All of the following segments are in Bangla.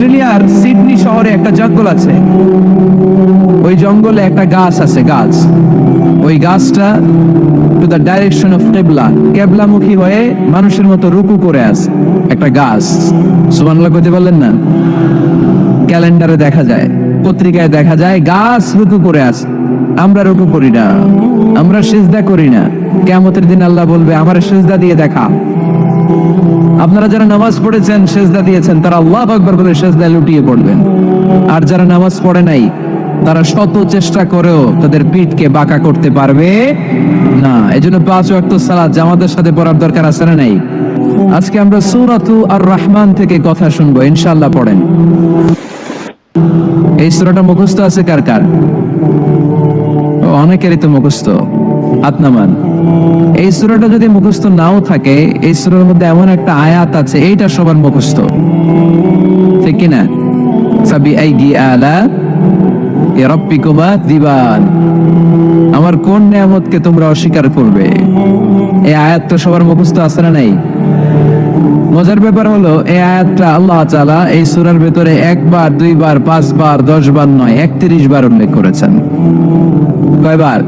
অস্ট্রেলিয়ার সিডনি শহরে একটা জঙ্গল আছে। ওই জঙ্গলে একটা গাছ আছে, গাছ। ওই গাছটা টু দ্য ডাইরেকশন অফ কেবলা কেবলামুখী হয়ে মানুষের মতো রুকু করে আছে একটা গাছ। সুবহানাল্লাহ কইতে বললেন না? ক্যালেন্ডারে দেখা যায়, পত্রিকায় দেখা যায়, গাছ রুকু করে আছে। আমরা রুকু করি না, আমরা সেজদা করি না। কেমতের দিন আল্লাহ বলবে, আমার সেজদা দিয়ে দেখা। আপনারা যারা নামাজ পড়েছেন, সেজদা দিয়েছেন, তারা আল্লাহ আকবর বলে সেজদা লুটিয়ে পড়বেন। আর যারা নামাজ পড়ে নাই, তারা শত চেষ্টা করেও তাদের পিঠকে বাঁকা করতে পারবে না। এই জন্য পাঁচ ওয়াক্ত সালাত জামাতের সাথে পড়ার দরকার আছে না নাই? আজকে আমরা সূরাতু আর রহমান থেকে কথা শুনব, ইনশাআল্লাহ পড়েন। এই সূরাটা মুখস্থ আছে কার কার? অনেকেরই তো মুখস্থ। হাত এই সূরাটা যদি মুখস্থ নাও থাকে, এই সূরার মধ্যে এমন একটা আয়াত আছে, এইটা সবার মুখস্থ। ঠিক কি না সাবি আইগি আলা এ রব্বিকুমা দিবান। আমার কোন নিয়ামতকে তোমরা অস্বীকার করবে? এই আয়াতটা সবার মুখস্থ আছে না নাই? মজার ব্যাপার হলো, এই আয়াতটা আল্লাহ তাআলা এই সূরার ভেতরে একবার, দুইবার, পাঁচবার, দশবার নয়, একত্রিশ বার উল্লেখ করেছেন। কয়বার?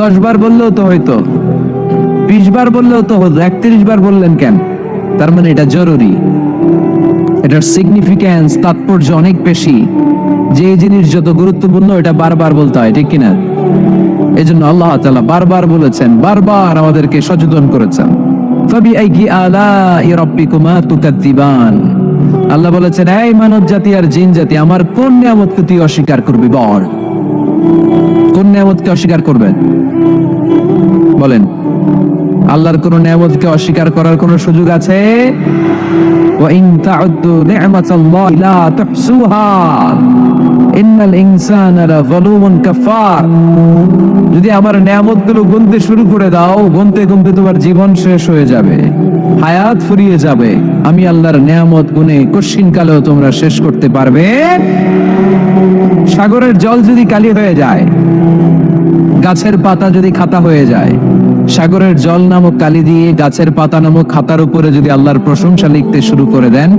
দশ বার বললেও তো হয়তো। বিশ বার বললেও তো হতো। একত্রিশ বার বললেন কেন? তার মানে এটা জরুরি। এটার সিগনিফিক্যান্স তাৎপর্য অনেক বেশি। যে জিনিস যত গুরুত্বপূর্ণ এটা বারবার বলতে হয়, ঠিক কিনা? এই জন্য আল্লাহ তাআলা বারবার বলেছেন, বারবার আমাদেরকে সচেতন করেছেন। ফাবি আইকি আলা রাব্বিকুমা তুকাদ্দিবান। আল্লাহ বলেছেন, এই মানব জাতি আর জিন জাতি আমার কোন নিয়ামতকে তুই অস্বীকার করবি? কোন নেয়ামতকে অস্বীকার করবেন। বলেন, আল্লাহর কোন নেয়ামতকে অস্বীকার করার কোন সুযোগ আছে? যদি আমার নিয়ামতগুলো গুনতে শুরু করে দাও, গুনতে গুনতে তোমার জীবন শেষ হয়ে যাবে, হায়াত ফুরিয়ে যাবে। আমি আল্লাহর নিয়ামত গুনে কশিন কালেও তোমরা শেষ করতে পারবে। সাগরের জল যদি কালি হয়ে যায় গাছের পাতা যদি খাতা হয়ে যায়, সাগরের জল নামক কালি দিয়ে গাছের পাতা নামক খাতার উপরে যদি আল্লাহর প্রশংসা লিখতে শুরু করে দেন,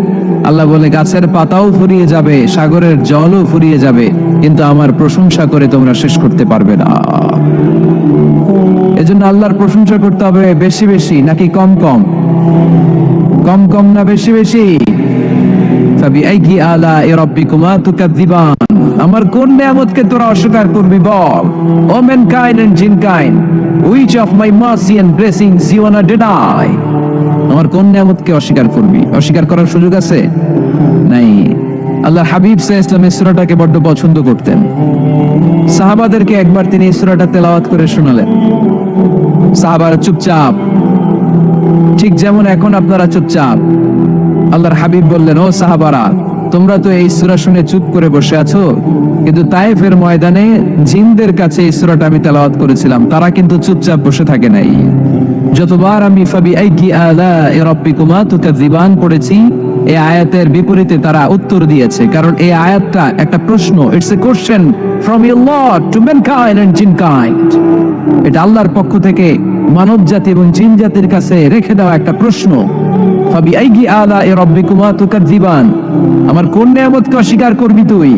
আল্লাহ বলে, গাছের পাতাও ফুরিয়ে যাবে, সাগরের জলও ফুরিয়ে যাবে, কিন্তু আমার প্রশংসা করে তোমরা শেষ করতে পারবে না। এজন্য আল্লাহর প্রশংসা করতে হবে বেশি বেশি, নাকি কম কম? কম কম না বেশি বেশি? আলা রাব্বিকুমা তুকাদ্দিবান আমার কোন নিয়ামতকে তোরা অস্বীকার করবি বল? O mankind and jinnkind which of my mercy and blessings you want deny আমার কোন নিয়ামতকে অস্বীকার করবি? অস্বীকার করার সুযোগ আছে? নাই। আল্লাহ হাবিব সাল্লাল্লাহু ইসলাম এই সূরাটাকে বড্ড পছন্দ করতেন। সাহাবাদেরকে একবার তিনি এই সূরাটা তেলাওয়াত করে শোনালেন। সাহাবারা চুপচাপ। ঠিক যেমন এখন আপনারা চুপচাপ। আল্লাহর হাবিব বললেন, ও সাহাবারা তোমরা তো এই সুরা শুনে চুপ করে বসে আছো। কিন্তু তাইফের ময়দানে জিনদের কাছে এই সুরাটা আমি তেলাওয়াত করেছিলাম। তারা কিন্তু চুপচাপ বসে থাকে নাই। যতবার আমি ফাবি আইকি আলা রাব্বিকুমা তুকাযিবান পড়েছি এই আয়াতের বিপরীতে তারা উত্তর দিয়েছে, কারণ এই আয়াতটা একটা প্রশ্ন it's a question from your lord to mankind and jinnkind. এটা আল্লাহর পক্ষ থেকে মানব জাতি এবং জিন জাতির কাছে রেখে দেওয়া একটা প্রশ্ন। ফাবি আইগি আলা এ রব্বিকুমা তুকাযিবান আমার কোন নিয়ামতকে অস্বীকার করবি তুই?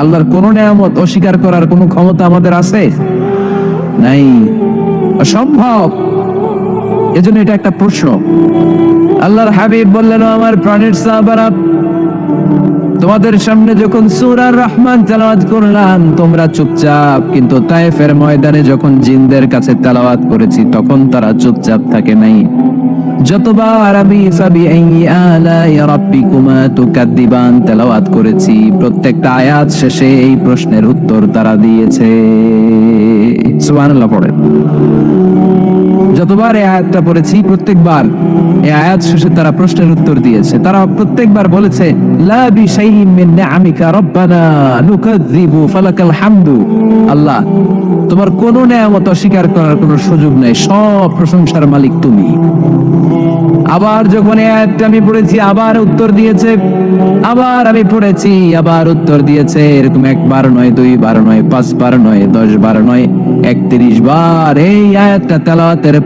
আল্লাহর কোন নিয়ামত অস্বীকার করার কোনো ক্ষমতা আমাদের আছে? নাই। অসম্ভব। এজন্য এটা একটা প্রশ্ন। আল্লাহর হাবিব বললেন আমার প্রাণের সাহাবারা, তোমাদের সামনে যখন সূরার রহমান তেলাওয়াত করলাম, তোমরা চুপচাপ, কিন্তু তায়েফের ময়দানে যখন জিনদের কাছে তেলাওয়াত করেছি, তখন তারা চুপচাপ থাকে নাই। যতবার আমি আইয়ি আলাই রাব্বিকুমা তুকাদ্দিবান তেলাওয়াত করেছি, প্রত্যেকটা আয়াত শেষে এই প্রশ্নের উত্তর তারা দিয়েছে। সুবহানাল্লাহ পড়েন। যতবার এই আয়াতটা পড়েছি, প্রত্যেকবার এই আয়াত শেষে তারা প্রশ্নের উত্তর দিয়েছে। তারা প্রত্যেকবার বলেছে আল্লাহ, তোমার কোন নিয়ামত অস্বীকার করার কোনো সুযোগ নেই, সব প্রশংসার মালিক তুমি। আবার যখন আয়াতটা আমি পড়েছি, আবার উত্তর দিয়েছে, আবার আমি পড়েছি, আবার উত্তর দিয়েছে, এরকম একবার নয় দুই দুইবার নয় পাঁচ পাঁচবার নয় দশ বার নয়, একত্রিশ বার। এই আয়াতটা তেলাওয়াতের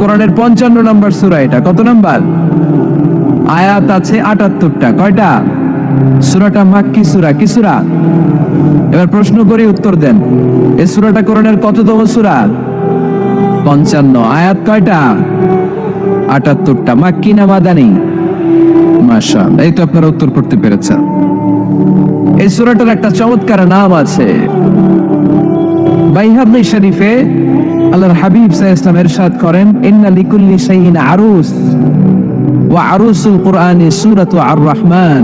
কোরআনের পঞ্চান্ন নম্বর সূরা এটা। কত নাম্বার? আয়াত আছে আটাত্তরটা। কয়টা? সুরাটা মাক্কি সুরা। কি সুরা? এবার প্রশ্ন করে উত্তর দেন। এই সুরাটা কোরআনের কততম সুরা? পঞ্চান্ন। আয়াত কয়টা? আটাত্তরটা। মাক্কি না মাদানি? মাশা এই তো আপনারা উত্তর করতে পেরেছেন। এই সুরাটার একটা চমৎকার নাম আছে। বাইহাবলি শরীফে আল্লাহর হাবিব আলাইহি ওয়াসাল্লাম ইরশাদ করেন, ইন্না লিকুল্লি শাইইন আরুস, ওয়া আরুসুল কোরআনে সূরাতু আর রহমান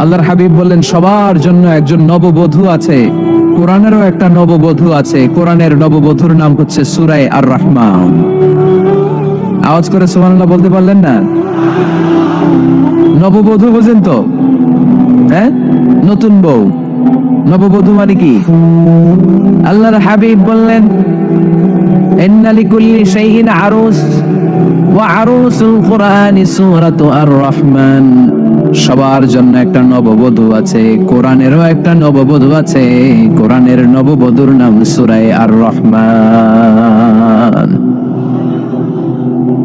আল্লাহর হাবিব বললেন, সবার জন্য একজন নববধূ আছে, কোরআনেরও একটা নববধূ আছে, কোরআনের নববধূর নাম হচ্ছে সূরায়ে আর রহমান আওয়াজ করে সুবহানাল্লাহ বলতে পারলেন না? নববধূ বোঝেন তো? হ্যাঁ? নতুন বউ। নববধূ মানে কি? আল্লাহর হাবিব বললেন ইন্না لكل আরুস ওয়া আরুসুল কোরআনি সূরাতু আর রহমান সবার জন্য একটা নববধূ আছে, কোরআনেরও একটা নববধূ আছে, কোরআনের নববধূর নাম সূরায়ে আর রহমান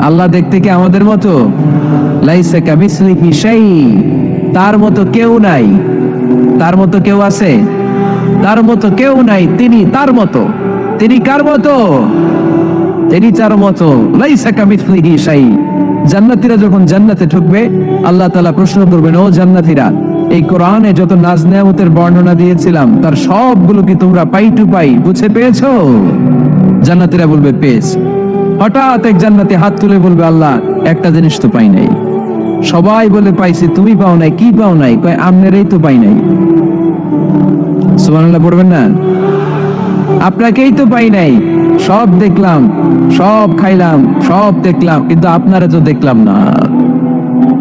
আল্লাহ দেখতে কি আমাদের মতো? তার মতো কেউ নাই। তার মতো কেউ আছে? তার মতো কেউ নাই। তিনি তার মতো। তিনি কার মতো? তিনি তার মতো। শাই জান্নাতীরা যখন জান্নাতে ঢুকবে, আল্লাহ তাআলা প্রশ্ন করবেন, ও জান্নাতীরা, এই কোরআনে যত নাজ নেয়ামতের বর্ণনা দিয়েছিলাম, তার সবগুলো কি তোমরা পাই টু পাই? বুঝে পেয়েছ? জান্নাতীরা বলবে, পেয়েছি। হঠাৎ এক জান্নাতে হাত তুলে বলবে, আল্লাহ, একটা জিনিস তো পাই নাই। সবাই বলে, পাইছি, তুমি পাও নাই, কি পাও নাই? কয়, আমনেরই তো পাই নাই। সুবহানাল্লাহ, পড়বেন না? আপনাকেই তো পাই নাই। সব দেখলাম, সব খাইলাম, সব দেখলাম, কিন্তু আপনারা তো দেখলাম না।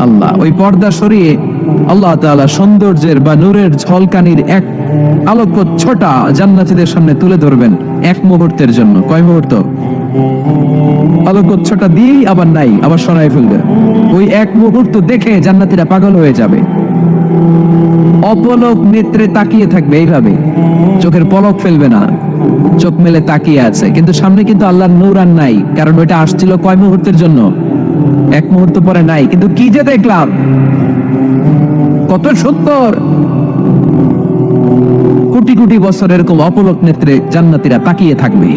আল্লাহ। ওই পর্দা সরিয়ে আল্লাহ তাআলা সৌন্দর্যের বা নূরের ঝলকানির এক আলোক ছোটা জান্নাতীদের সামনে তুলে ধরবেন এক মুহূর্তের জন্য। কয় মুহূর্ত? আলোকচ্ছটা দিয়েই আবার নাই, আবার সরাই ফেলবে। ওই এক মুহূর্ত দেখে পাগল হয়ে যাবে। অপলক নেত্রে তাকিয়ে থাকবে এইভাবে। চোখের পলক ফেলবে না। চোখ মেলে তাকিয়ে আছে। কিন্তু সামনে কিন্তু আল্লাহর নূর আর নাই, কারণ ওইটা আসছিল কয় মুহূর্তের জন্য? এক মুহূর্ত পরে নাই, কিন্তু কি যে দেখলাম? কত সুন্দর। কোটি কোটি বছর এরকম অপলক নেত্রে জান্নাতীরা তাকিয়ে থাকবে।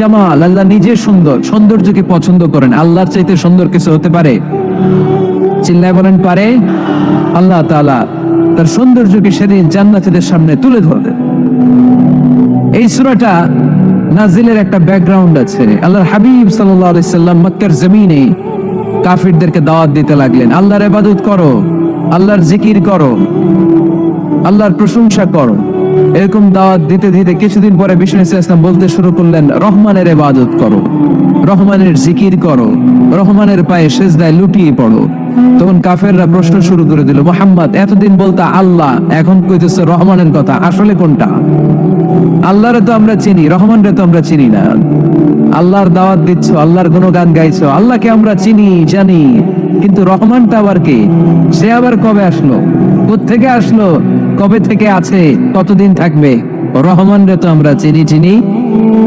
জামাল, আল্লাহ নিজে সুন্দর, সৌন্দর্যকে পছন্দ করেন। আল্লাহর চাইতে সুন্দর কিছু হতে পারে? চিল্লায় বলেন, পারে। আল্লাহ তাআলা তার সৌন্দর্যকে সেদিন জান্নাতীদের সামনে তুলে ধরলেন এই সূরাটা নাজিলের একটা ব্যাকগ্রাউন্ড আছে। আল্লাহর হাবিব সাল্লাহ আলাইসাল্লাম মক্কার জমিনে কাফিরদেরকে দাওয়াত দিতে লাগলেন। আল্লাহর এবাদত করো, আল্লাহর জিকির করো, আল্লাহর প্রশংসা করো। এরকম দাওয়াত দিতে দিতে কিছুদিন পরে বিষ্ণু ইসলাম বলতে শুরু করলেন, রহমানের ইবাদত করো, রহমানের জিকির করো, রহমানের পায়ে সেজদায় লুটিয়ে পড়ো। তখন কাফেররা প্রশ্ন শুরু করে দিল, মোহাম্মদ, এতদিন বলতা আল্লাহ, এখন কইতেছে রহমানের কথা, আসলে কোনটা? আল্লাহরে তো আমরা চিনি, রহমানরে তো আমরা চিনি না। আল্লাহর দাওয়াত দিচ্ছ, আল্লাহর গুণগান গাইছো, আল্লাহকে আমরা চিনি, জানি, কিন্তু রহমানটা আবার কে? সে আবার কবে আসলো? থেকে আসলো, কবে থেকে আছে, কতদিন থাকবে? রহমান রে তো আমরা চিনি চিনি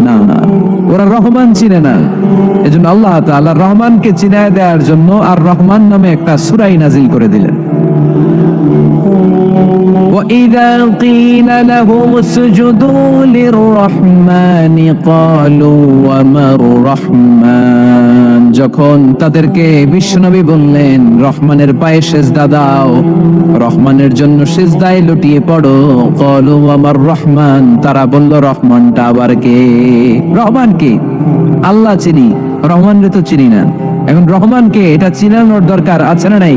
না। ওরা রহমান চিনে না। এজন্য আল্লাহ তাআলা রহমানকে চিনায় দেওয়ার জন্য আর রহমান নামে একটা সুরাই নাজিল করে দিলেন। وإذا قيل لهم اسجدوا للرحمن قالوا وما الرحمن যখন তাদেরকে বিশ্বনবী বললেন রহমানের পায়ে সেজদা দাও রহমানের জন্য সেজদায় লুটিয়ে পড়ো কলু আমার রহমান তারা বলল রহমানটা আবার কে রহমান কে আল্লাহ চিনি রহমান রে তো চিনি না এখন রহমানকে এটা চিনানোর দরকার আছে না নাই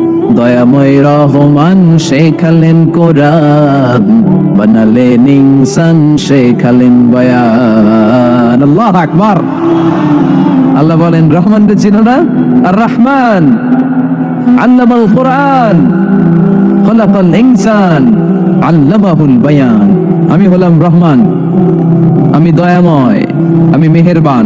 দয়াময় রহমান শেখালেন কোরআন, বানালেন ইনসান শেখালেন বয়ান। আল্লাহ আকবার। আল্লাহ বলেন, রহমান রে চিনো না? আর রহমান, আল্লামাল কোরআন, খলাকাল ইনসান, আল্লামাহুল বায়ান। আমি হলাম রহমান, আমি দয়াময়, আমি মেহেরবান।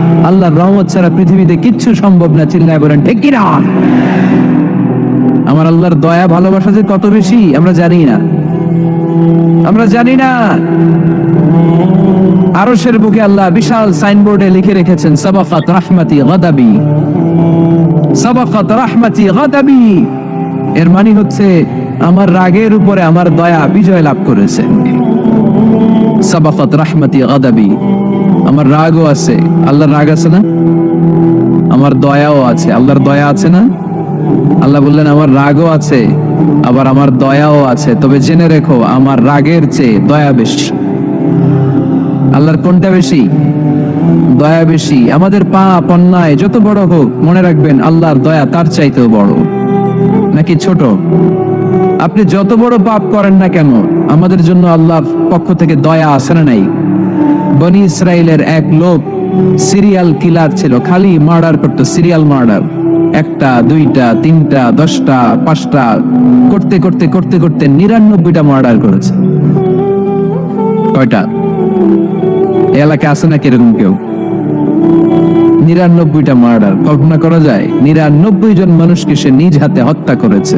আল্লাহর রহমত ছাড়া পৃথিবীতে কিচ্ছু সম্ভব না, চিল্লায় বলেন, ঠিক কিনা আমার আল্লাহর দয়া, ভালোবাসা যে কত বেশি, আমরা জানি না। আমরা জানি না। আরশের বুকে আল্লাহ বিশাল সাইনবোর্ডে লিখে রেখেছেন, সাবাকাত রাহমাতি গাদাবি। সাবাকাত রাহমাতি গাদাবি। এর মানে হচ্ছে, আমার রাগের উপরে আমার দয়া বিজয় লাভ করেছে। সাবাকাত রাহমাতি গাদাবি। আমার রাগও আছে। আল্লাহর রাগ আছে না? আমার দয়াও আছে। আল্লাহর দয়া আছে না? আল্লাহ বললেন, আমার রাগও আছে, আবার আমার দয়াও আছে। তবে জেনে রেখো, আমার রাগের চেয়ে দয়া বেশি। আল্লাহর কোনটা বেশি? দয়া বেশি। আমাদের পাপ, অন্যায়, যত বড় হোক, মনে রাখবেন, আল্লাহর দয়া তার চাইতেও বড়। নাকি ছোট? আপনি যত বড় পাপ করেন না কেন, আমাদের জন্য আল্লাহর পক্ষ থেকে দয়া আসে না নাই? বনি ইসরায়েলের এক লোক সিরিয়াল কিলার ছিল, খালি মার্ডার করতো, সিরিয়াল মার্ডার। একটা, দুইটা, তিনটা, দশটা, পাঁচটা, করতে করতে করতে করতে নিরানব্বইটা মার্ডার করেছে। কয়টা? এই এলাকায় আছে নাকি এরকম কেউ? নিরানব্বইটা মার্ডার, কল্পনা করা যায়, নিরানব্বই জন মানুষকে সে নিজ হাতে হত্যা করেছে।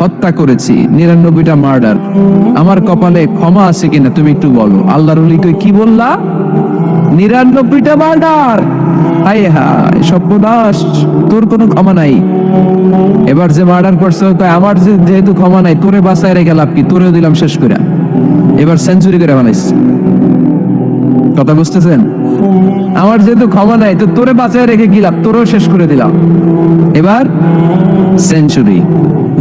হত্যা করেছি, নিরানব্বইটা মার্ডার আমার কপালে ক্ষমা আছে কিনা তুমি একটু বলো। আল্লাহর অলি কই কি বললা? নিরানব্বইটা মার্ডার হায় হায়, সর্বনাশ, তোর কোনো ক্ষমা নাই। এবার যে মার্ডার করছে আমার যে যেহেতু ক্ষমা নাই, তোরে বাঁচায় রেখে লাভ কি? তোরেও দিলাম শেষ করে এবার সেঞ্চুরি করে বানাইছে। কথা বুঝতেছেন? আমার যেহেতু ক্ষমা নাই, তো তোরে বাঁচায় রেখে লাভ? তোরেও শেষ করে দিলাম। এবার সেঞ্চুরি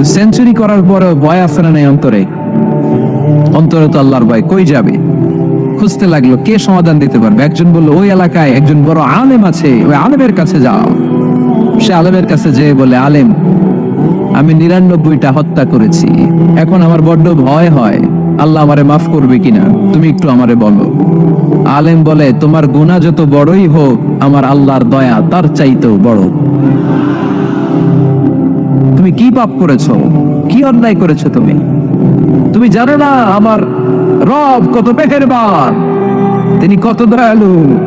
সেঞ্চুরি করার পরেও ভয় আছে না নাই অন্তরে? অন্তরে তো আল্লাহর ভয়। কই যাবে? খুঁজতে লাগল, কে সমাধান দিতে পারবে? একজন বলল, ওই এলাকায় একজন বড় আলেম আছে। ওই আলেমের কাছে যাও। সে আলেমের কাছে যেয়ে বলে, আলেম, আমি নিরানব্বইটা হত্যা করেছি। এখন আমার বড্ড ভয় হয়। আল্লাহ আমারে মাফ করবে কিনা? তুমি একটু আমারে বলো। আলেম বলে, তোমার গুনাহ যত বড়ই হোক, আমার আল্লাহর দয়া তার চাইতেও বড়। তুমি কি পাপ করেছ? কি অন্যায় করেছ তুমি? তুমি জানো না আমার রব কত মেহেরবান তিনি কত দয়ালু।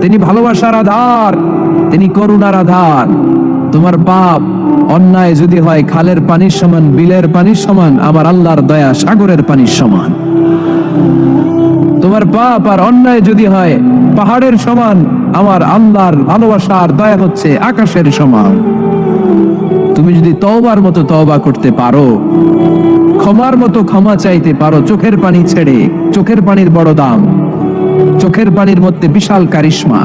তিনি ভালোবাসার আধার। তিনি করুণার আধার। তোমার পাপ অন্যায় যদি হয়, খালের পানির সমান, বিলের পানির সমান আমার আল্লাহর দয়া সাগরের পানির সমান। তোমার পাপ আর অন্যায় যদি হয়, পাহাড়ের সমান, আমার আল্লাহর ভালোবাসার দয়া হচ্ছে আকাশের সমান। তুমি যদি তওবার মতো তওবা করতে পারো, ক্ষমার মতো ক্ষমা চাইতে পারো, চোখের পানি ছেড়ে, চোখের পানির বড় দাম, চোখের পানির মধ্যে বিশাল কারিশমা।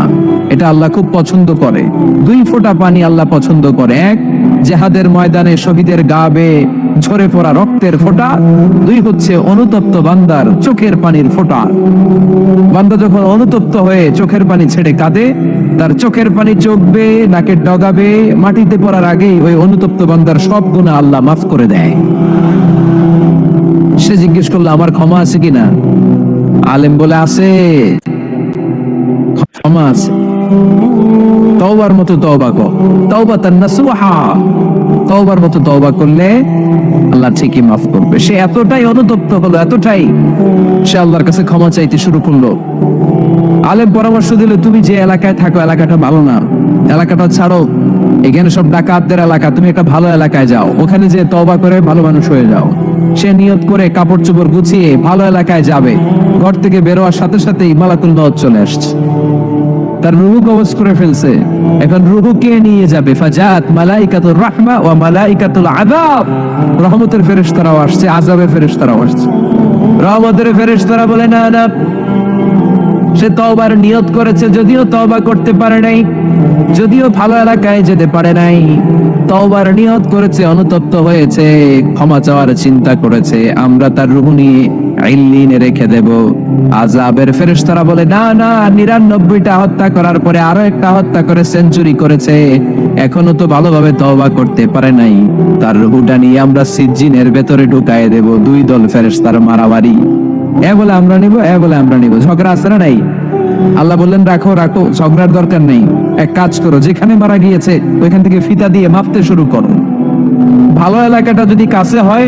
এটা আল্লাহ খুব পছন্দ করে। দুই ফোঁটা পানি আল্লাহ পছন্দ করে। এক, জেহাদের ময়দানে শহীদের গা ঝরে পড়া রক্তের ফোঁটা। দুই হচ্ছে অনুতপ্ত বান্দার চোখের পানির ফোঁটা। বান্দা যখন অনুতপ্ত হয়ে চোখের পানি ছেড়ে কাঁদে, তার চোখের পানি চোখ বেয়ে নাকের ডগাবে, মাটিতে পড়ার আগেই ওই অনুতপ্ত বান্দার সব গুণা আল্লাহ মাফ করে দেয়। সে জিজ্ঞেস করল, আমার ক্ষমা আছে কিনা? আলেম বলে, আছে। ক্ষমা আছে। তওবার মতো তওবা কর। তওবা তান নাসুহা তওবার মতো তওবা করলে আল্লাহ ঠিকই মাফ করবে। সে এতটাই অনুতপ্ত হলো, এতটাই সে আল্লাহর কাছে ক্ষমা চাইতে শুরু করল। আলেম পরামর্শ দিলে তুমি যে এলাকায় থাকো, এলাকাটা ভালো না। এলাকাটা ছাড়ো। এখানে সব ডাকাতদের এলাকা, তুমি একটা ভালো এলাকায় যাও। ওখানে যে তওবা করে ভালো মানুষ হয়ে যাও। সে নিয়ত করে কাপড় চোপড় গুছিয়ে ভালো এলাকায় যাবে। ঘর থেকে বেরোয়ার সাথে সাথেই মালাকুল মত চলে আসছে। তার রুহু কবজ করে ফেলছে। এখন রুহুকে নিয়ে যাবে? ফাজাত, মালাইকাতুর রাহমা ওয়া মালাইকাতুল আযাব। রহমতের ফেরেশতারাও আসছে, আযাবের ফেরেশতারাও আসছে। রহমতের ফেরেশতারা বলে, না না, সে তওবার নিয়ত করেছে, যদিও তওবা করতে পারে নাই, যদিও ভালো এলাকায় যেতে পারে নাই। তওবার নিয়ত করেছে, অনুতপ্ত হয়েছে, ক্ষমা চাওয়ার চিন্তা করেছে, আমরা তার রুহু নিয়ে আইলিনে রেখে দেব। আজাবের ফেরেশতারা বলে, না না, নিরানব্বইটা হত্যা করার পরে আরও একটা হত্যা করে সেঞ্চুরি করেছে। এখনও তো ভালোভাবে তওবা করতে পারে নাই। তার রুহুটা নিয়ে আমরা সিজ্জিনের ভেতরে ঢুকায় দেব, দুই দল ফেরেশতার মারামারি। এ বলে আমরা নিব, এ বলে আমরা নিব। ঝগড়া আছে না নাই? আল্লাহ বললেন, রাখো রাখো, ঝগড়ার দরকার নেই। এক কাজ করো, যেখানে মারা গিয়েছে, ওইখান থেকে ফিতা দিয়ে মাপতে শুরু করো। ভালো এলাকাটা যদি কাছে হয়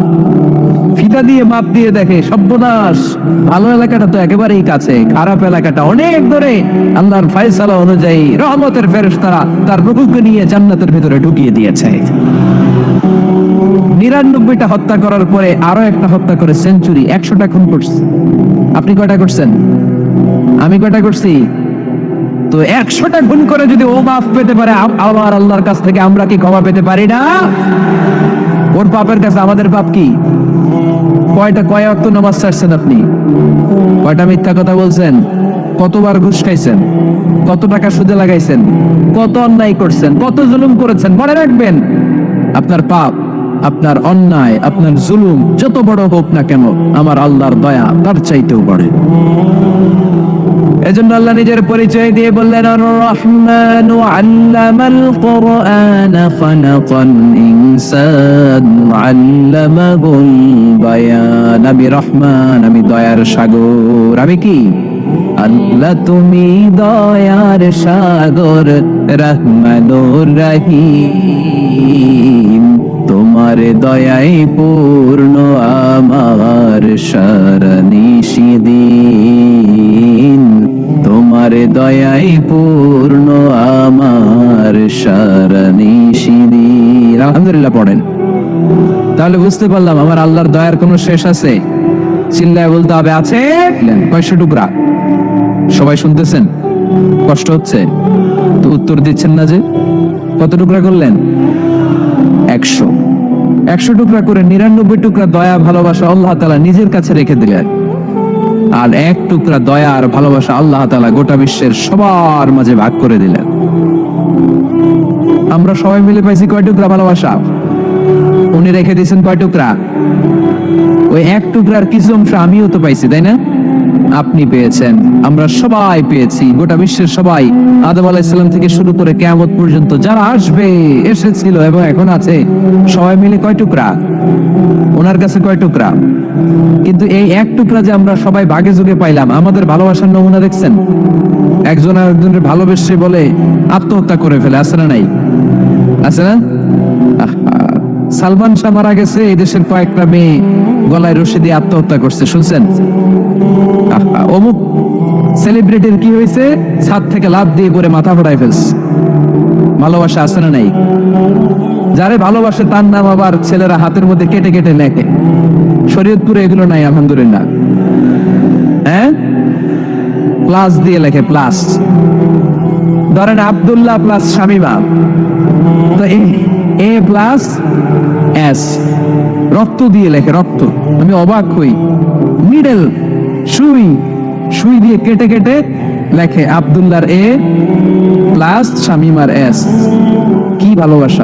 ফিতা দিয়ে মাপ দিয়ে দেখে, সর্বনাশ। ভালো এলাকাটা তো একেবারেই কাছে, খারাপ এলাকাটা অনেক দূরে। আল্লাহর ফয়সালা অনুযায়ী রহমতের ফেরেশতারা তার রূপকে নিয়ে জান্নাতের ভিতরে ঢুকিয়ে দিয়েছে। নিরানব্বইটা হত্যা করার পরে আরও একটা হত্যা করে সেঞ্চুরি, একশোটা খুন করছে। আপনি কয়টা করছেন? আমি কয়টা করছি? তো একশোটা খুন করে যদি ও মাফ পেতে পারে আবার আল্লাহর কাছ থেকে আমরা কি ক্ষমা পেতে পারি না? ওর পাপের কাছে আমাদের পাপ কি? কয়টা কয় অক্ত নামাজ ছাড়ছেন আপনি? কয়টা মিথ্যা কথা বলছেন? কতবার ঘুষ খাইছেন? কত টাকা সুদে লাগাইছেন? কত অন্যায় করছেন? কত জুলুম করেছেন? মনে রাখবেন, আপনার পাপ, আপনার অন্যায়, আপনার জুলুম, যত বড় হোক না কেন, আমার আল্লাহর দয়া তার চাইতেও বড়। এজন্য আল্লাহ নিজের পরিচয় দিয়ে বললেন রহমান আল্লামাল কোরআন খালাকাল ইনসান আল্লামাহুল বায়ান। আমি রহমান, আমি দয়ার সাগর। আমি কি? আল্লাহ তুমি দয়ার সাগর, রহমানুর রহিম। তোমার দয়াই পূর্ণ, আমার সারনিশিদিন তোমার দয়াই পূর্ণ আমার সারনিশিদিন আলহামদুলিল্লাহ পড়েন। তাহলে বুঝতে পারলাম আমার আল্লাহর দয়ার কোনো শেষ আছে? চিল্লায় বলতে হবে, আছে? কয়শো টুকরা? সবাই শুনতেছেন? কষ্ট হচ্ছে? তো উত্তর দিচ্ছেন না যে? কত টুকরা করলেন? একশো। একশো টুকরা করে নিরানব্বই টুকরা দয়া, ভালোবাসা আল্লাহ তালা নিজের কাছে রেখে দিলেন। আর এক টুকরা দয়া আর ভালোবাসা আল্লাহ তালা গোটা বিশ্বের সবার মাঝে ভাগ করে দিলেন। আমরা সবাই মিলে পাইছি কয় টুকরা ভালোবাসা? উনি রেখে দিয়েছেন কয় টুকরা? ওই এক টুকরার কিছু অংশ আমিও তো পাইছি, তাই না? আপনি পেয়েছেন, আমরা সবাই পেয়েছি, গোটা বিশ্বের সবাই। আদম আলাইসাল্লাম থেকে শুরু করে কেয়ামত পর্যন্ত যারা আসবে, এসেছিল এবং এখন আছে, সবাই মিলে কয় টুকরা? ওনার কাছে কয় টুকরা? কিন্তু এই এক টুকরা যে আমরা সবাই ভাগে যুগে পাইলাম, আমাদের ভালোবাসার নমুনা দেখছেন? একজন আর একজনের ভালোবেসে বলে আত্মহত্যা করে ফেলে, আছে না নাই? আছে না? সালমান শাহ মারা গেছে, এই দেশের কয়েকটা মেয়ে গলায় রশি দিয়ে আত্মহত্যা করছে, শুনছেন? অমুক সেলিব্রিটির কি হয়েছে? ছাদ থেকে লাভ দিয়ে পরে মাথা ফোটায় ফেলছে। ভালোবাসা আছে না নাই? যারে ভালোবাসে তার নাম আবার ছেলেরা হাতের মধ্যে কেটে কেটে লেখে। শরীয়তপুরে এগুলো নাই, আলহামদুলিল্লাহ। হ্যাঁ? প্লাস দিয়ে লেখে প্লাস ধরেন আব্দুল্লাহ প্লাস শামিমা। তো এ প্লাস এস রক্ত দিয়ে লেখে, রক্ত। আমি অবাক হই। মিডল সুই। সুই দিয়ে কেটে কেটে লেখে, আব্দুল্লাহর এ প্লাস শামিমার এস কি ভালোবাসা।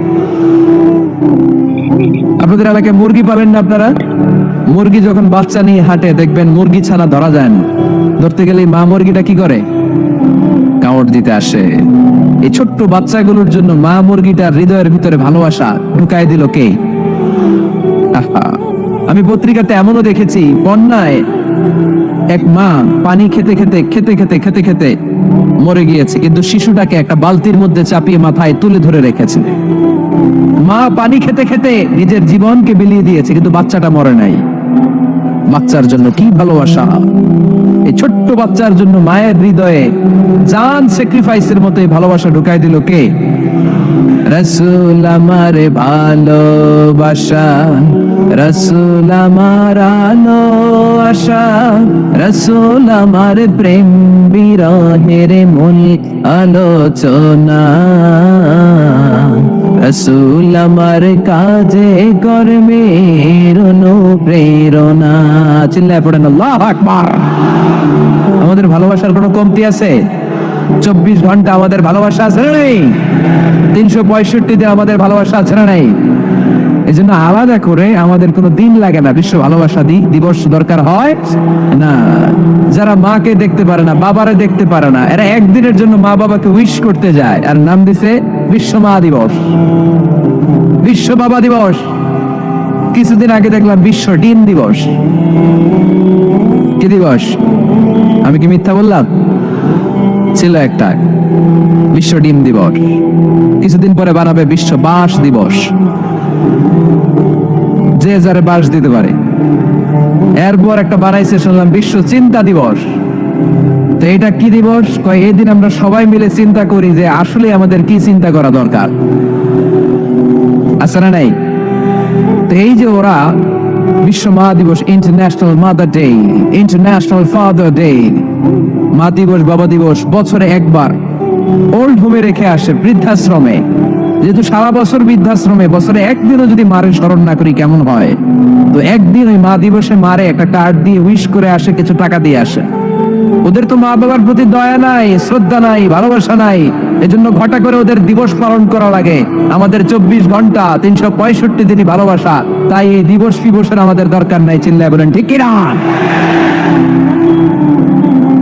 আপনাদের এলাকায় মুরগি পাবেন না আপনারা? মুরগি যখন বাচ্চা নিয়ে হাঁটে, দেখবেন মুরগি ছানা ধরা যায় না। ধরতে গেলে মা মুরগিটা কি করে? কামড় দিতে আসে। এই ছোট্ট বাচ্চাগুলোর জন্য মা মুরগিটার হৃদয়ের ভিতরে ভালোবাসা ঢুকায় দিল কে? আমি পত্রিকাতে এমনও দেখেছি, বন্যায় এক মা পানি খেতে খেতে খেতে খেতে খেতে খেতে মরে গিয়েছে। কিন্তু শিশুটাকে একটা বালতির মধ্যে চাপিয়ে মাথায় তুলে ধরে রেখেছে। মা পানি খেতে খেতে নিজের জীবনকে বিলিয়ে দিয়েছে, কিন্তু বাচ্চাটা মরে নাই। বাচ্চার জন্য কি ভালোবাসা? এই ছোট্ট বাচ্চার জন্য মায়ের হৃদয়ে জান স্যাক্রিফাইসের মতো ভালোবাসা ঢুকাই দিল কে? রসুল আমার ভালোবাসা। রসুল আমার আলো আশা, রসুল আমার প্রেম বিরহের মূল আলোচনা। রসুল আমার কাজে কর্মের অনুপ্রেরণা। চিল্লায় পড়েন, আল্লাহ আকবার। আমাদের ভালোবাসার কোনো কমতি আছে? চব্বিশ ঘণ্টা আমাদের ভালোবাসা আছে না নেই? তিনশো পঁয়ষট্টিতে আমাদের ভালোবাসা আছে না নাই? এই জন্য আলাদা করে আমাদের কোনো দিন লাগে না। বিশ্ব ভালোবাসা দিবস দরকার হয় না। যারা মাকে দেখতে পারে না, বাবারে দেখতে পারে না, এরা একদিনের জন্য মা বাবাকে উইশ করতে যায়। আর নাম দিছে বিশ্ব মা দিবস। বিশ্ব বাবা দিবস। কিছুদিন আগে দেখলাম বিশ্ব ডিম দিবস। কি দিবস? আমি কি মিথ্যা বললাম? ছিল একটা বিশ্ব ডিম দিবস। কিছুদিন পরে বানাবে বিশ্ব বাঁশ দিবস। যে যারে বাঁশ দিতে পারে। এরপর একটা বানাইছে শুনলাম বিশ্ব চিন্তা দিবস। তো এটা কি দিবস? কয়, এই দিন আমরা সবাই মিলে চিন্তা করি যে আসলে আমাদের কি চিন্তা করা দরকার। আছে না নাই? তো এই যে ওরা বিশ্ব মা দিবস international mother day international father day মা দিবস, বাবা দিবস, বছরে একবার ওল্ড হোমে রেখে আসে বৃদ্ধাশ্রমে। যেহেতু সারা বছর বৃদ্ধাশ্রমে, বছরে একদিনও যদি মারে স্মরণ না করি, কেমন হয়? তো একদিন ওই মা দিবসে মারে, একটা কার্ড দিয়ে উইশ করে আসে, কিছু টাকা দিয়ে আসে। ওদের তো মা বাবার প্রতি দয়া নাই, শ্রদ্ধা নাই, ভালোবাসা নাই। এজন্য ঘটা করে ওদের দিবস পালন করা লাগে। আমাদের চব্বিশ ঘণ্টা, তিনশো পঁয়ষট্টি দিনই ভালোবাসা। তাই এই দিবস ফিবসের আমাদের দরকার নাই, চিল্লায় বলেন, ঠিক কিনা?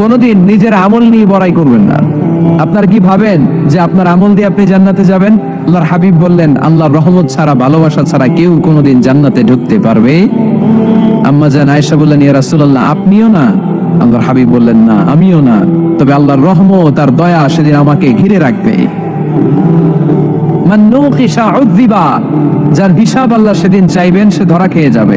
কোনোদিন নিজের আমল নিয়ে বড়াই করবেন না। আপনার কি ভাবেন যে আপনার আমল দিয়ে আপনি জান্নাতে যাবেন? আল্লাহর হাবিব বললেন, আল্লাহর রহমত ছাড়া, ভালোবাসা ছাড়া কেউ কোনোদিন জান্নাতে ঢুকতে পারবে। আম্মা জান আয়েশা বললেন, ইয়া রাসূলুল্লাহ, আপনিও না? আল্লাহর হাবিব বললেন, না, আমিও না। তবে আল্লাহর রহমত আর দয়া সেদিন আমাকে ঘিরে রাখবে। মান নুকিশা উযযিবা, যার হিসাব আল্লাহ সেদিন চাইবেন, সে ধরা খেয়ে যাবে।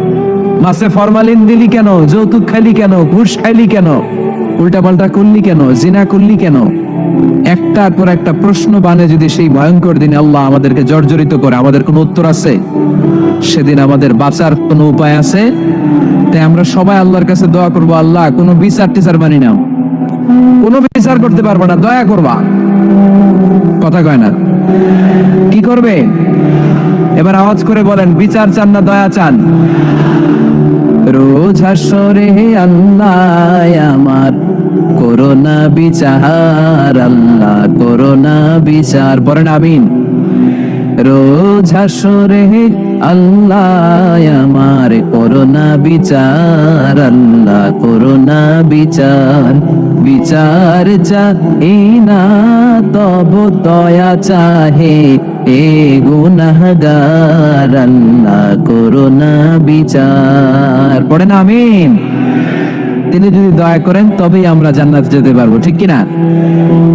মাসে ফরমালিন দিলি কেন? যৌতুক খাইলি কেন? ঘুষ খাইলি কেন? উল্টা পাল্টা করলি কেন? জিনা করলি কেন? একটা পর একটা প্রশ্ন বানে যদি সেই ভয়ঙ্কর দিনে আল্লাহ আমাদেরকে জর্জরিত করে, আমাদের কোনো উত্তর আছে? সেদিন আমাদের বাঁচার কোনো উপায় আছে? তাই আমরা সবাই আল্লাহর কাছে দোয়া করব, আল্লাহ, কোনো বিচার টিচার মানি না কোনো বিচার করতে পারব না, দয়া করবা। কথা কয় না। কি করবে? এবার আওয়াজ করে বলেন, বিচার চান না, দয়া চান। রোজ হাসরে আল্লাহ আমার করোনা বিচার আল্লাহ করোনা বিচার। পড়েন আমিন। রোজ হাসরে আল্লাহ আমার করোনা বিচার, আল্লাহ করোনা বিচার। বিচার চাই না, তব দয়া চাহে এ গুনাহগার, আল্লাহ করোনা বিচার। পড়েন আমিন। তিনি যদি দয়া করেন, তবেই আমরা জান্নাত যেতে পারব, ঠিক কিনা?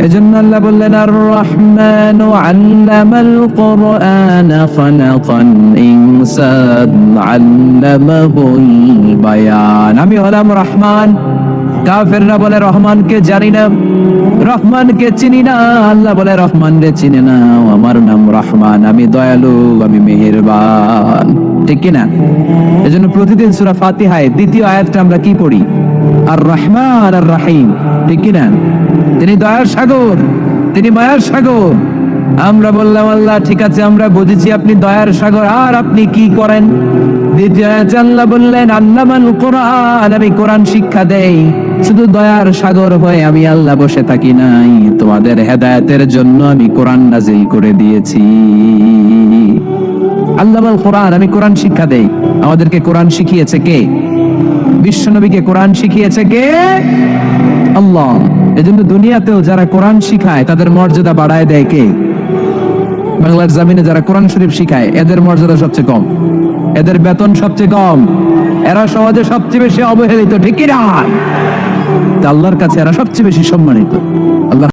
এজন্য আল্লাহ বললেন আর রহমান আল্লামাল কোরআন খালাকান ইনসান আল্লামাহুল বায়ান। আমি হলাম রহমান। কাফেররা বলে, রহমানকে জানি না, রহমানকে চিনি না। আল্লাহ বলে রহমান রে চিনে না আমার নাম রহমান, আমি দয়ালু, আমি মেহেরবান। ঠিক কিনা? এজন্য প্রতিদিন সূরা ফাতিহায় দ্বিতীয় আয়াতটা আমরা কি পড়ি? আর রহমান আর রাহিম ঠিক কিনা? তিনি দয়ার সাগর, তিনি মায়ার সাগর। আমরা বললাম, আল্লাহ, ঠিক আছে, আমরা বুঝেছি আপনি দয়ার সাগর, আর আপনি কি করেন? দ্বিতীয় আল্লাহ বললেন, আল্লামাল কোরআন, আমি কোরআন শিক্ষা দেই। শুধু দয়ার সাগর হয়ে আমি আল্লাহ বসে থাকি নাই। তোমাদের হেদায়েতের জন্য আমি কোরআন নাজিল করে দিয়েছি। আল্লামাল কোরআন, আমি কোরআন শিক্ষা দেই। আমাদেরকে কোরআন শিখিয়েছে কে? বিশ্বনবীকে কোরআন শিখিয়েছে কে? আল্লাহ। এজন্য দুনিয়াতেও যারা কোরআন শিখায়, তাদের মর্যাদা বাড়ায় দেয় কে? বাংলার জামিনে যারা কোরআন শরীফ শিখায়, এদের মর্যাদা সবচেয়ে কম। এদের বেতন সবচেয়ে কম। এরা সমাজে সবচেয়ে বেশি অবহেলিত, ঠিক না? আল্লাহর কাছে এরা সবচেয়ে বেশি সম্মানিত। আল্লাহ